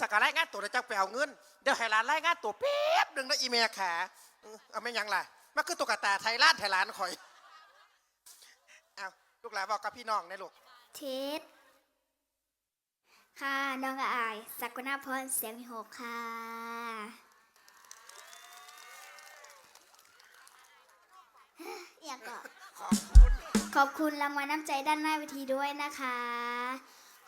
สักการรายงานตัวแล้วจังไปเอาเงิน เดี๋ยวให้หลานรายงานตัวแป๊บหนึ่งนะอีเมียขาเออเอาไม่ยังล่ะมันคือตุ๊กตาไทยราชไทยร้านคอยเอาลูกหลานบอกกับพี่น้องนะลูกเทสค่ะน้องอายสักุณาพรเสียงมีหกค่ะอยากก็ขอบคุณขอบคุณรางวัลน้ำใจด้านหน้าเวทีด้วยนะคะ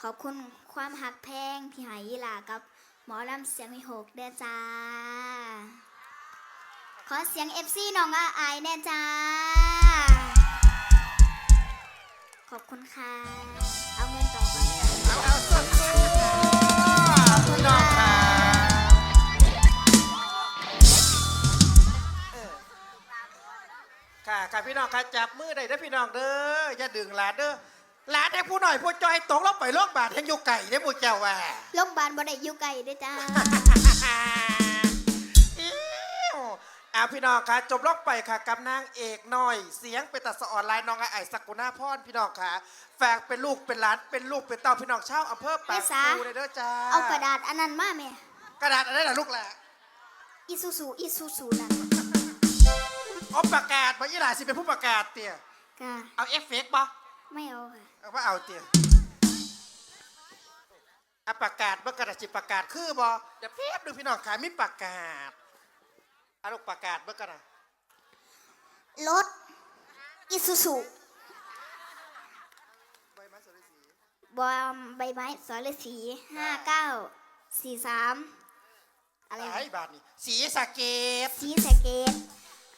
ขอบคุณความหักแพงที่หายยีลากับหมอลำเสียงมีหกเด้อจ้า ขอเสียงเอฟซีน้องอาอแน่จ้า ขอบคุณค่ะ เอาเงินต่อก่อนค่ะเอาเอาสุดๆพี่น้องค่ะค่ะค่ะพี่น้องค่ะจับมือได้เด้อพี่น้องเด้ออย่าดึงหลานเด้อ หลานให้ผู้หน่อยผู้จอยตกลงไปโลกบาดแห่งอยู่ไก่ได้อหมูเจ้าว่าโรงพยาบาลบ่ได้อยู่ไกลเด้อจ้า อิ๊วอ่าพี่น้องค่ะจบลงไปค่ะกับนางเอกน้อย เสียงเป็นตัดสะออนไลน์น้องไอ้ไอ้สกุณาพรพี่น้องค่ะแฝกเป็นลูกเป็นหลานเป็นลูกเป็นเต้าพี่น้องชาวอำเภอปากแม่สา ปูเลยเด้อจ้าเอากระดาษอันนั้นมาแม่กระดาษอะไรล่ะลูกแหละอีซูซูอีซูซูนั่นเอาประกาศมายี่หลาสิเป็นผู้ประกาศเตี่ยก็เอาเอฟเฟกต์บ่ ไม่เอาค่ะ เอาว่าเอาเตี่ยเอาประกาศเมื่อกระดาษจิประกาศคือบ่เดี๋ยวเพียบดูพี่น้องค่ะมีประกาศเอาลูกประกาศเมื่อกระดาษรถอีซูซูใบไม้สวยสีบอมใบไม้สอยเลสีห้าเก้าสี่สามอะไรไอ้วะบาทนี่สีสะเกตสีสะเกต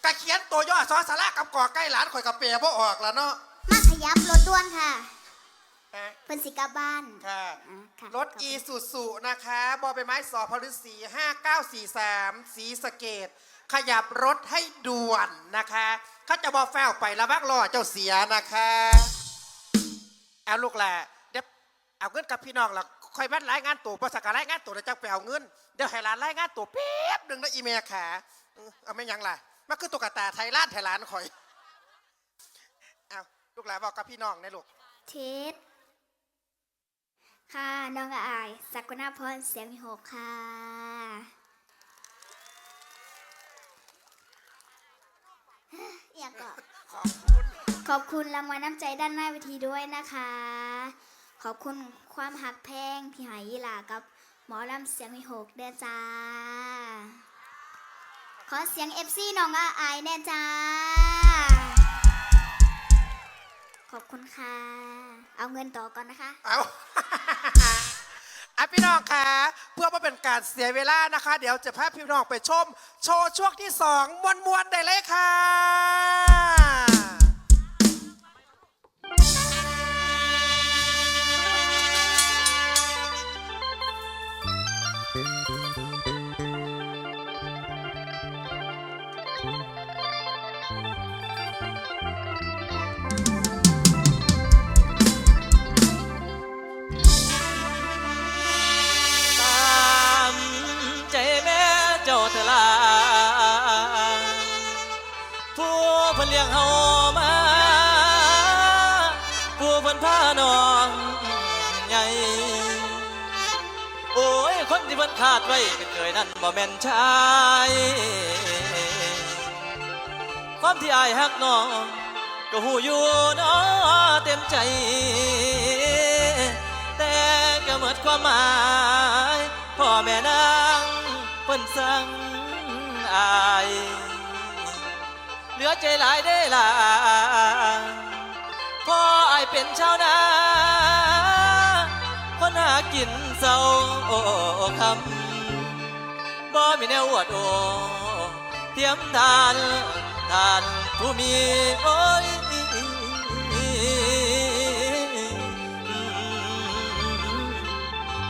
กะเขียนตัวย่อซอสาระกับก่อใกล้หลานข่อยกับเปียบ่ออกแล้วเนาะมาข ยับรถด่วนค่ะฮะเพิ่นสิกลับบ้านค่ะ อะค่ะรถอีสุสุนะคะบอใบไม้สอพฤษี5943 สีสะเกต ขยับรถให้ด่วนนะคะเขาจะบอแฟวไประวังรอเจ้าเสียนะคะเอาลูกแหละเดี๋ยวเอาเงินกับพี่น้องแล้วค่อยมารายงานตัวภาษากรายงานตัวแล้วจังไปเอาเงิน เดี๋ยวให้หลานรายงานตัวแป๊บหนึ่งนะอีเมียขาเออเอาไม่ยังล่ะมันคือตุ๊กตาไทยราชไทยร้านคอยเอา ลูกหลานบอกกับพี่น้องนะลูกเทสค่ะ น้องอายสักุณาพรเสียงมีหกค่ะ อยากก็ขอบคุณขอบคุณรางวัลน้ำใจด้านหน้าเวทีด้วยนะคะ ขอบคุณความหักแพงที่หายยีหลากับหมอลำเสียงมีหกเด้อจ้า ขอเสียงเอฟซีน้องอาอายแน่จ้า คุณค่ะ เอาเงินต่อก่อนนะคะ เอา อะพี่น้องคะเพื่อไม่เป็นการเสียเวลานะคะ เดี๋ยวจะพาพี่น้องไปชม โชว์ช่วงที่สองมวนมวนๆได้เลยค่ะต พิ่นเลี้ยงเฮามา ผู้เพิ่นพาน้องใหญ่โอ้ย คนที่เพิ่นขาดไว้เป็นเคยนั่นบ่แม่นชายความที่อายฮักน้องก็หูอยู่นาะเต็มใจ แต่ก็หมดความหมายพ่อแม่นางเพิ่นสั่งอาย เหลือใจหลายได้ล่ะพ่ออายเป็นชาวนาคนหากินเศร้าคำบ่มีแนวอวดโอเทียมทานทานผู้มีโอ้ย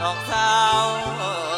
น้องสาว